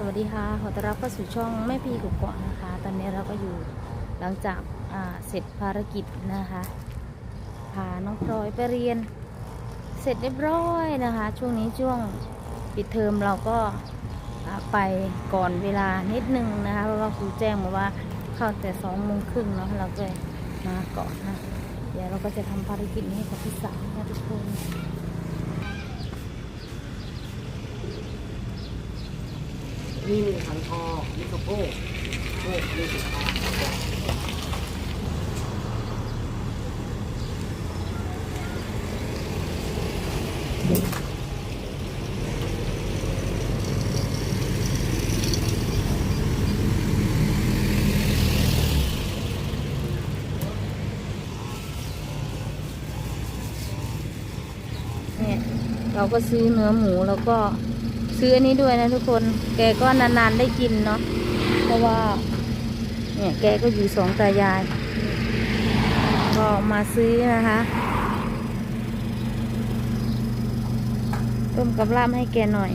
สวัสดีค่ะ ขอต้อนรับเข้าสู่ช่องแม่พีกุกเกาะนะคะ ตอนนี้เราก็อยู่หลังจากาเสร็จภารกิจนะคะพาน้องพลอยไปเรียน เสร็จเรียบร้อยนะคะ ช่วงนี้ช่วงปิดเทอมเราก็ไปก่อนเวลานิดนึงนะคะ เพราะว่าครูแจ้งมาว่าเข้าแต่สองโมงครึ่งเนาะเราก็เลยมาก่อนนะ เดี๋ยวเราก็จะทำภารกิจนี้ให้กับพี่สาวนะทุกคน นี่มีขันคอมีสะโพกโพกมีสิขาเนี่ยเราก็ซื้อเนื้อหมูแล้วก็ ซื้ออันนี้ด้วยนะทุกคน แกก็นานๆได้กินเนาะ เพราะว่า เนี่ยแกก็อยู่สองตายาย ก็มาซื้อนะคะ ต้มกับลาบให้แกหน่อย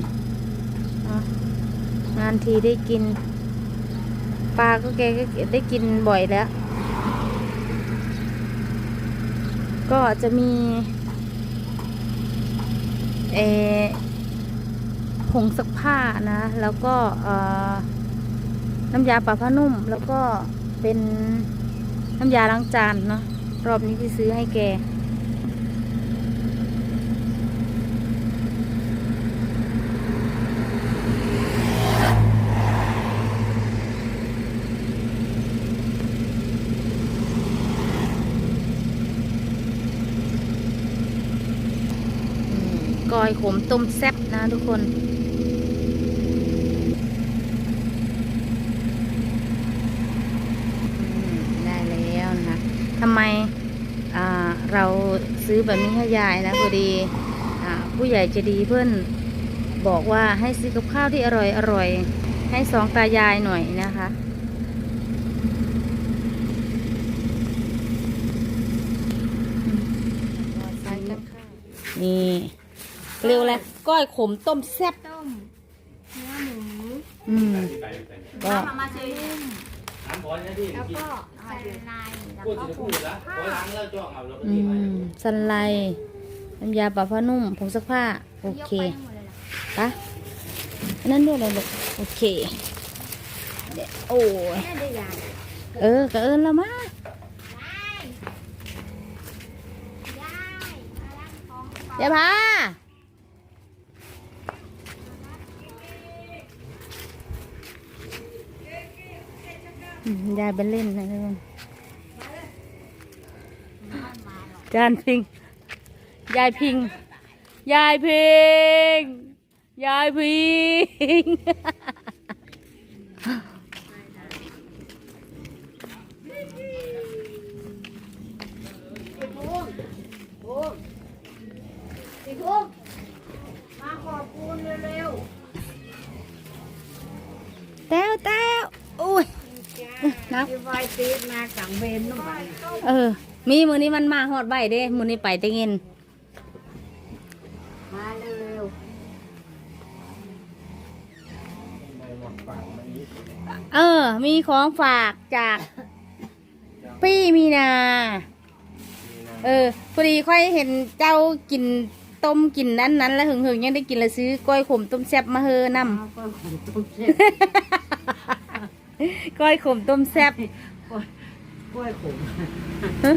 เนานทีได้กิน ปลาก็แกก็ได้กินบ่อยแล้ว ก็จะมี เอ ผงซักผ้านะ แล้วก็น้ำยาปรับผ้านุ่ม แล้วก็เป็นน้ำยาล้างจานเนาะรอบนี้ที่ซื้อให้แกกอยขมต้มแซ่บนะทุกคนอืมได้แล้วนะคะทำไมอ่าเราซื้อแบบนี้ให้ยายนะพอดีอ่าผู้ใหญ่ใจะดีเพื่อนบอกว่าให้ซื้อกับข้าวที่อร่อยอร่อย ให้สองตายายหน่อยนะคะนี่เรียกว่าอะไรก้อยขมต้มแซ่บต้มเนื้อหมูอืมก็มาเจอ แล้วกินก็ใส่ลายแล้วพูดก็ถึงผพูงดแล้วพอล้างแล้วจ้องเอาแล้วก็อืดีไปมสันไลน้ำยาปรับผ้านุ่มผงซักผ้า โอเคปะอันนั้นด้วยเลยลูกโอเคเดี๋ยวโอ้ยเออก็เอินแล้วมั้ยยมาล้างท้องก่อนเดี๋ยวพา ยายไปเล่นนะทุกคนจานพิง ยายพิง ยายพิง ยายพิงพี่ทุ่มมาขอบคุณเร็วแต้วแต้วอุ้ยๆ นับที่ไวตีมากังเบนนุ่มไปเออ มีมือนี้มันมาหอดใบเด้มือนี้ไปแตะเงินมาเร็วเออ มีของฝากจากพี่มีนา เออพอดีค่อยเห็นเจ้ากินต้มกินนั้นนั้นแล้วหึงหึงๆยังได้กินเลยซื้อก้อยขมต้มแซ่บมาเฮอนำๆ ก็ขนต้มเส้นก้อยขมต้มแซ่บกล้วยขมฮะ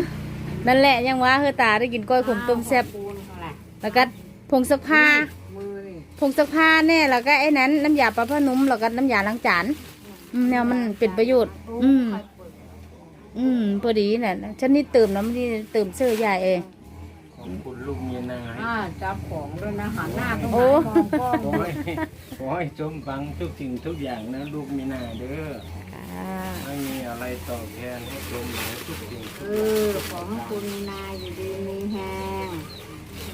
นั่นแหละยังว่าเฮอตาได้กินก้อยขมต้มแซ่บขอบคุณเท่าไหร่แล้วก็ผงซักผ้ามือนี่ผงซักผ้าเนี่ยแล้วก็ไอ้นั้นน้ำยาปลาผ้านุ่มแล้วก็น้ำยาล้างจานอืมแนวมันเป็นประโยชน์ อืม อืมพอดีน่ะฉันนี่เติมน้ำนี่เติมเสื้อใหญ่เอง ของคุณลูกเมียนายอ่าจับของด้วยนะหันหน้าก็โอ้มามองกล้องขอให้ขอให้สมฟังทุกสิ่งทุกอย่างนะลูกเมียนายเด้อค่ะไม่มีอะไรตอบแทนให้ชมเหนือทุกสิ่งเออของคุณมีนายอยู่ดีมีแหง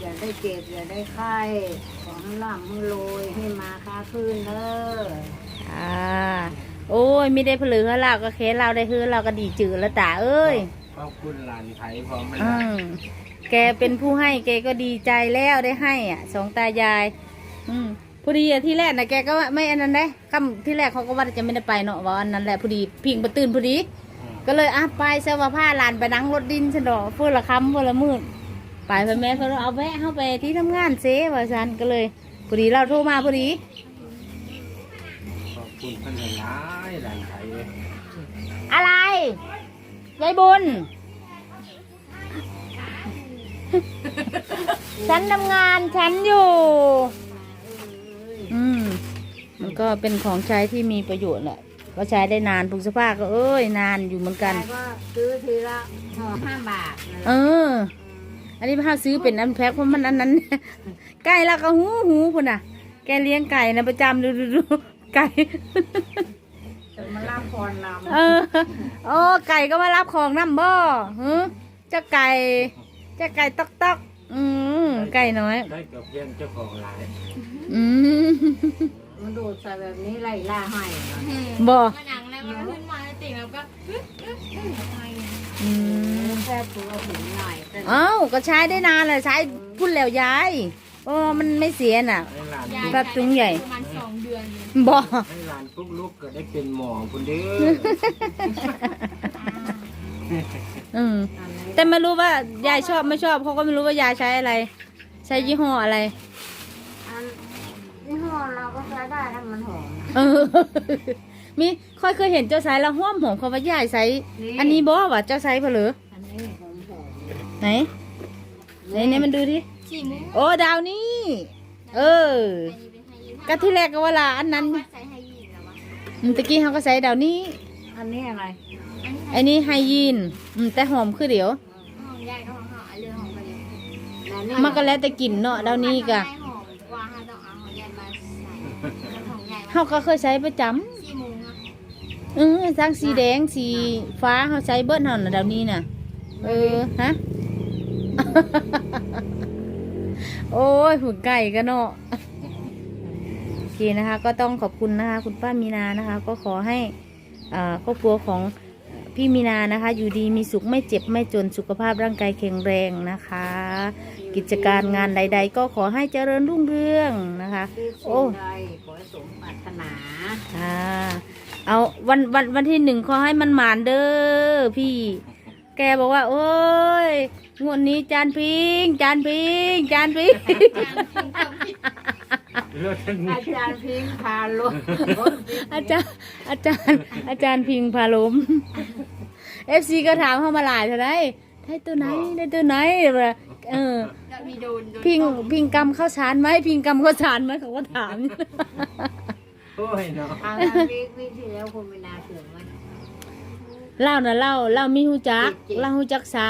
อย่าได้เจ็บอย่าได้ไข้ของล่ำให้โรยให้มาค้าขึ้นเด้อค่ะโอ้ยไม่ได้ผลือเราก็เคสเราได้คือเราก็ดีจืดแล้วตาเอ้ยขอบคุณหลานไทยพร้อมไหมอืล่ะม แกเป็นผู้ให้แกก็ดีใจแล้วได้ให้อะสองตายาย อืมพอดีอะที่แรกนะแกก็ว่าไม่อันนั้นได้คำที่แรกเขาก็ว่าจะไม่ได้ไปเนาะว่าอันนั้นแหละพอดีพิงประตื่นพอดี ก็เลยอะไปเสื้อผ้าหลานไปนั่งรถดินฉันดอกเพื่อละคำเพื่อละมืดไปพ่อแม่เขาเอาแวะเข้าไปที่ทำงานเซว่าฉันก็เลยพอดีเราโทรมาพอดีขอบคุณเพันหลายหลานไทยอะไรยายบุญ ฉันทำงานฉันอยู่ อืม มันก็เป็นของใช้ที่มีประโยชน์แหละ ก็ใช้ได้นานถุงเสื้อผ้าก็เอ้ย นานอยู่เหมือนกันยายก็ซื้อทีละห่อห้าบาทนะเออ อันนี้พ่อซื้อเป็นอันแพ็คเพราะมันอันนั้นไก่ละก็หูหูพุ่นน่ะ แกเลี้ยงไก่นะประจำดูดูดูไก่จะมาลาพรนำเออโอ้ไก่ก็มารับของน้ำบ่ฮึเจ้าไก่เจ้าไก่ตอกตอกอืมไก่น้อย ได้กับเพื่อนเจ้าของหลายอืมมันดูดใส่แบบนี้ไล่ล่าให้เหรอบ่มันหนังแล้วมันขึ้นมาแล้วติ่งแล้วก็ฮึดฮึดฮึดอะไรอย่างเงี้ยอืมแค่ตัวหินหน่อยแต่เอ้าก็ใช้ได้นานเลยใช้พุ่นแล้วยายโอ้มันไม่เสียน่ะ ให้หลานยายแบบถุงใหญ่ ประมาณสองเดือนเลยบ่ให้หลานปุ๊กลุกก็ได้เป็นหมอคนเด้ออืมอันนี้ แต่ไม่รู้ว่ายายชอบไม่ชอบเขาก็ไม่รู้ว่ายายใช้อะไร ใช้ยี่ห้ออะไรอันยี่ห้อเราก็ใช้ได้ถ้ามันหอมเออมีค่อยเคยเห็นเจ้าสายแล้วห้อมหอมเขาว่ายายใช้อันนี้บ่ว่าเจ้าใช้เผลออันนี้หอมหอมไหนไหนไหนมันดูดิฉี่มุ้งโอ้ดาวนี่เอออันนี้เป็นไฮยีนก็ที่แรกก็ว่าละอันนั้นว่าใส่ไฮยีนแล้ววะอืมตะกี้เขาก็ใส่ดาวนี้อันนี้อะไรอันนี้ไฮไอ้นี่ไฮยีนอืมแต่หอมคือเดี๋ยวของ ยายก็ของเขาอันเรื่องของกันเลยอันนี้มันก็แล้วแต่กลิ่นเนาะดาวนี้ก็ของยายหอมกว่าเขาต้องเอาของยายมาใส่แล้วของยายเขาก็เคยใช้ประจำฉี่มุ้งอะเออทั้งสีแดงสีฟ้าเขาใช้เบิ้ลเฮาน่ะดาวนี้น่ะ เออฮะ โอ้ยหุ่นไก่กันเนาะโอเคนะคะ ก็ต้องขอบคุณนะคะ คุณป้ามีนานะคะ ก็ขอให้อ่าครอบครัวของ พี่มีนานะคะ อยู่ดีมีสุขไม่เจ็บไม่จนสุขภาพร่างกายแข็งแรงนะคะ กิจการงานใด ๆ ก็ขอให้เจริญรุ่งเรืองนะคะที่โอ้สิ่งใดขอให้สมปรารถนาอ่าเอาวันวันวันที่หนึ่งขอให้มันหมานเด้อพี่ แกบอกว่า โอ้ยงวดนี้จานพิง จานพิง จานพิง เลือดทั้งอาจารย์พิงพาลงอาจารย์อาจารย์ อาจารย์พิงพาลมเอฟซีก็ถามเข้ามาหลายเท่าไหรได้ตัวไหนได้ตัวไหนแบบเออแล้วมีโดนโดนพิงพิงกำข้าวสารไหมพิงกำข้าวสารไหมเขาก็ถามโอ้ยเนาะทางนั้นวิกวิกที่แล้วคุณไม่นาถึงไหมเล่านะเล่าเล่ามีหูจักจริงๆเล่าหูจักษา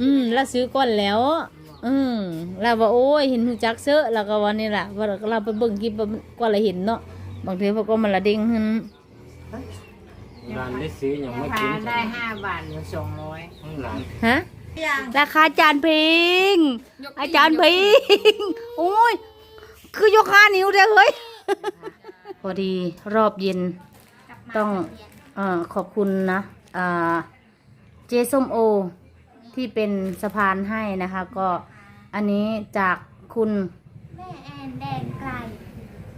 อืมแล้วซื้อก่อนแล้ว อืมเราว่าโอ้ยเห็นหูจักเซอะแล้วก็วันนี้แหละว่าเราไปเบิ่งคลิปก็เลยเห็นเนาะบางทีพวกก็มันละเด้งขึ้นหลานได้ซื้ออย่างไม่พากินได้ห้าบาทหรือสองร้อยทั้งหลานฮะราคาจานพิง อาจารย์พิงโอ้ย คือยกห้านิ้วเดียวเฮ้ยพอดีรอบเย็นต้องเออขอบคุณนะอ่าเจส้มโอ ที่เป็นสะพานให้นะคะ ก็อันนี้จากคุณแม่แอนแดนไกล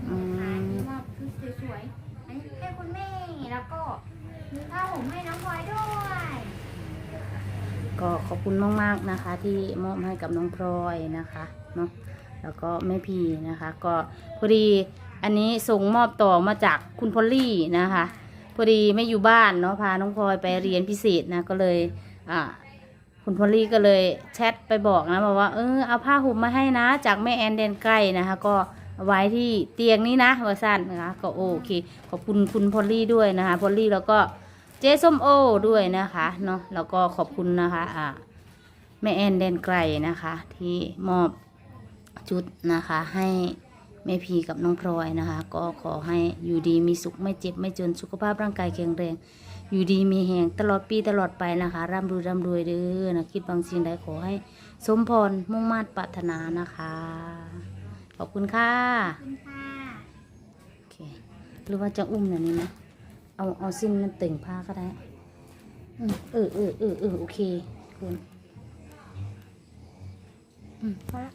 อืมมอบชุดสวยๆอันนี้ให้คุณแม่แล้วก็มีผ้าห่มให้น้องพลอยด้วย ก็ขอบคุณมากๆนะคะ ที่มอบให้กับน้องพลอยนะคะเนาะแล้วก็แม่พีนะคะ ก็พอดีอันนี้ส่งมอบต่อมาจากคุณพอลลี่นะคะ พอดีไม่อยู่บ้านเนาะพาน้องพลอยไปเรียนพิเศษนะก็เลยอ่า คุณพอลลี่ก็เลยแชทไปบอกนะบอกว่าเออเอาผ้าห่มมาให้นะ จากแม่แอนเดนใกล้นะคะ ก็ไว้ที่เตียงนี้นะวาสั้นนะคะก็โอเค ขอบคุณคุณพอลลี่ด้วยนะคะพอลลี่แล้วก็เจส้มโอด้วยนะคะเนาะแล้วก็ขอบคุณนะคะอ่าแม่แอนแดนไกลนะคะ ที่มอบชุดนะคะ ให้แม่พีกับน้องพลอยนะคะ ก็ขอให้อยู่ดีมีสุขไม่เจ็บไม่จนสุขภาพร่างกายแข็งแรง อยู่ดีมีแหงตลอดปีตลอดไปนะคะ ร่ำรวยร่ำรวยเด้อนะคิดบางสิ่งใดขอให้ สมพรมุ่งมา่ปรารถนานะคะ ขอบคุณค่ะขอบคุณค่ะโอเคหรือว่าจะอุ้มแบบนี้นะเอาเอาสิ้นมันตึงผ้าก็ได้อืมเออเออเออเออโอเคคุณอืมพอละ